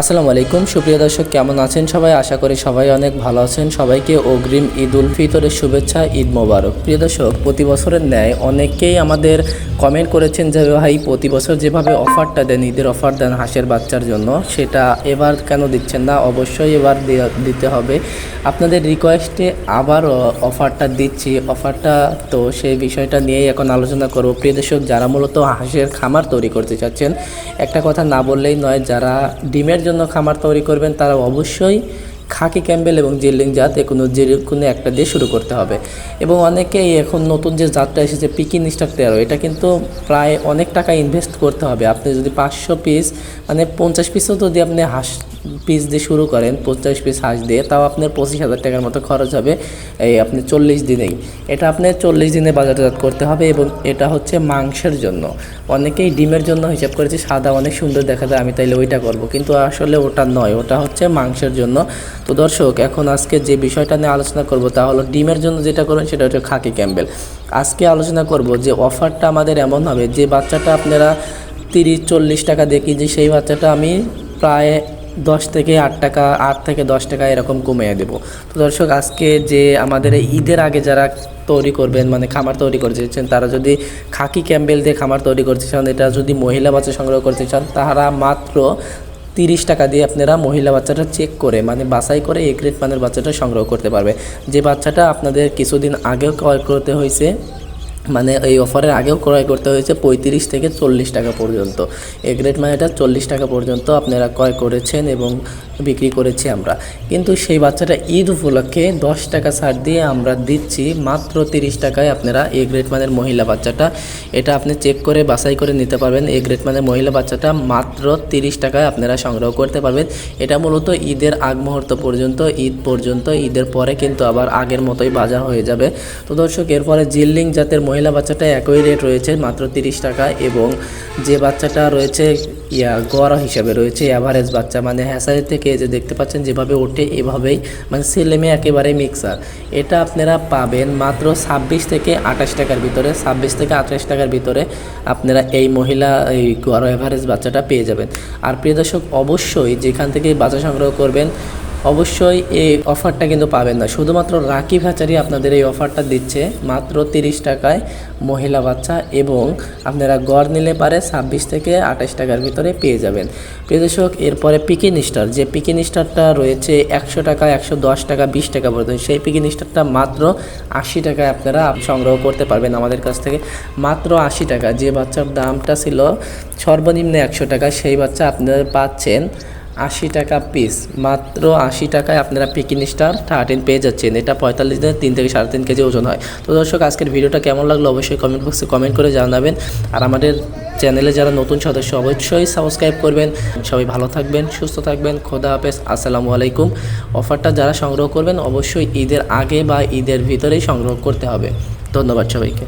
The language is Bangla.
আসসালামু আলাইকুম। সুপ্রিয় দর্শক, কেমন আছেন সবাই? আশা করি সবাই অনেক ভালো আছেন। সবাইকে অগ্রিম ঈদ উল ফিতরের শুভেচ্ছা, ঈদ মোবারক। প্রিয় দর্শক, প্রতি বছরের ন্যায় অনেকেই আমাদের কমেন্ট করেছেন যে, ভাই, প্রতি বছর যেভাবে অফারটা দেন, ঈদের অফার দেন হাঁসের বাচ্চার জন্য, সেটা এবার কেন দিচ্ছেন না? অবশ্যই এবার দিতে হবে। আপনাদের রিকোয়েস্টে আবারও অফারটা দিচ্ছি। অফারটা তো সেই বিষয়টা নিয়েই এখন আলোচনা করব। প্রিয় দর্শক, যারা মূলত হাঁসের খামার তৈরি করতে চাচ্ছেন, একটা কথা না বললেই নয়, যারা ডিমের জন্য খামার তৈরি করবেন, তারা অবশ্যই খাকি ক্যাম্বেল এবং জিল্লিং জাত কোনো যে কোনো একটা দিয়ে শুরু করতে হবে। এবং অনেকেই এখন নতুন যে জাতটা এসেছে পিকিন স্টার তেরো, এটা কিন্তু প্রায় অনেক টাকা ইনভেস্ট করতে হবে। আপনি যদি পাঁচশো পিস মানে পঞ্চাশ পিসও যদি আপনি হাঁস পিস দিয়ে শুরু করেন পঞ্চাশ পিস হাঁস দিয়ে, তাও আপনার পঁচিশ হাজার টাকার মতো খরচ হবে এই আপনি চল্লিশ দিনেই। এটা আপনি চল্লিশ দিনে বাজারজাত করতে হবে এবং এটা হচ্ছে মাংসের জন্য। অনেকেই ডিমের জন্য হিসাব করেছে সাদা অনেক সুন্দর দেখা যায়, আমি তাইলে ওইটা করব। কিন্তু আসলে ওটা নয়, ওটা হচ্ছে মাংসের জন্য। তো দর্শক, এখন আজকে যে বিষয়টা নিয়ে আলোচনা করব তা হলো ডিমের জন্য যেটা করবেন, সেটা হচ্ছে খাকি ক্যাম্বেল। আজকে আলোচনা করব যে অফারটা আমাদের এমন হবে, যে বাচ্চাটা আপনারা তিরিশ চল্লিশ টাকা দিয়ে কিনছি, সেই বাচ্চাটা আমি প্রায় দশ থেকে আট টাকা, আট থেকে দশ টাকা এরকম কমিয়ে দেবো। তো দর্শক, আজকে যে আমাদের ঈদের আগে যারা তৈরি করবেন মানে খামার তৈরি করতে চাচ্ছেন তারা যদি খাকি ক্যাম্বেল দিয়ে খামার তৈরি করতে চান, এটা যদি মহিলা বাচ্চা সংগ্রহ করতে চান, তারা মাত্র তিরিশ টাকা দিয়ে আপনারা মহিলা বাচ্চাটা চেক করে মানে বাছাই করে এক রেট মানের বাচ্চাটা সংগ্রহ করতে পারবে। যে বাচ্চাটা আপনাদের কিছুদিন আগেও ক্রয় করতে হয়েছে মানে এই অফারের আগেও ক্রয় করতে হয়েছে পঁয়ত্রিশ থেকে চল্লিশ টাকা পর্যন্ত। এ গ্রেড মানে এটা চল্লিশ টাকা পর্যন্ত আপনারা ক্রয় করেছেন এবং বিক্রি করেছি আমরা। কিন্তু সেই বাচ্চাটা ঈদ উপলক্ষে দশ টাকা ছাড় দিয়ে আমরা দিচ্ছি মাত্র তিরিশ টাকায় আপনারা এ গ্রেড মানের মহিলা বাচ্চাটা। এটা আপনি চেক করে বাছাই করে নিতে পারবেন। এ গ্রেড মানের মহিলা বাচ্চাটা মাত্র তিরিশ টাকায় আপনারা সংগ্রহ করতে পারবেন। এটা মূলত ঈদের আগ মুহূর্ত পর্যন্ত, ঈদ পর্যন্ত, ঈদের পরে কিন্তু আবার আগের মতোই বাজার হয়ে যাবে। তো দর্শক, এরপরে জিল্লিং জাতের মহিলা বাচ্চাটা একই রেট রয়েছে, মাত্র তিরিশ টাকা এবং যে বাচ্চাটা রয়েছে ইয়া গড় হিসাবে রয়েছে। অ্যাভারেজ বাচ্চা মানে হ্যাসারি থেকে যে দেখতে পাচ্ছেন, যেভাবে ওঠে, এভাবেই মানে ছেলে মেয়ে একেবারে মিক্সার এটা আপনারা পাবেন মাত্র ছাব্বিশ থেকে আঠাশ টাকার ভিতরে, ছাব্বিশ থেকে আঠাশ টাকার ভিতরে আপনারা এই মহিলা, এই গড় অ্যাভারেজ বাচ্চাটা পেয়ে যাবেন। আর প্রিয় দর্শক, অবশ্যই যেখান থেকে বাচ্চা সংগ্রহ করবেন অবশ্যই এই অফারটা কিন্তু পাবেন না। শুধুমাত্র রাকিব হ্যাচারি আপনাদের এই অফারটা দিচ্ছে মাত্র তিরিশ টাকায় মহিলা বাচ্চা এবং আপনারা গড় নিলে পারে ছাব্বিশ থেকে আঠাশ টাকার ভিতরে পেয়ে যাবেন। প্রিয় দর্শক, এরপরে পিকিন স্টার যে পিকিন স্টারটা রয়েছে একশো টাকা, একশো দশ টাকা, বিশ টাকা পর্যন্ত, সেই পিকিন স্টারটা মাত্র আশি টাকায় আপনারা সংগ্রহ করতে পারবেন আমাদের কাছ থেকে। মাত্র আশি টাকা। যে বাচ্চার দামটা ছিল সর্বনিম্ন একশো টাকা, সেই বাচ্চা আপনারা পাচ্ছেন আশি টাকা পিস মাত্র আশি টাকায় আপনারা পিকিন স্টার থার্টিন পেয়ে যাচ্ছেন। এটা পঁয়তাল্লিশ দিনে তিন থেকে সাড়ে তিন কেজি ওজন হয়। তো দর্শক, আজকের ভিডিওটা কেমন লাগল অবশ্যই কমেন্ট বক্সে কমেন্ট করে জানাবেন। আর আমাদের চ্যানেলে যারা নতুন সদস্য, অবশ্যই সাবস্ক্রাইব করবেন। সবাই ভালো থাকবেন, সুস্থ থাকবেন। খোদা হাফেজ। আসসালামু আলাইকুম। অফারটা যারা সংগ্রহ করবেন, অবশ্যই ঈদের আগে বা ঈদের ভিতরেই সংগ্রহ করতে হবে। ধন্যবাদ সবাইকে।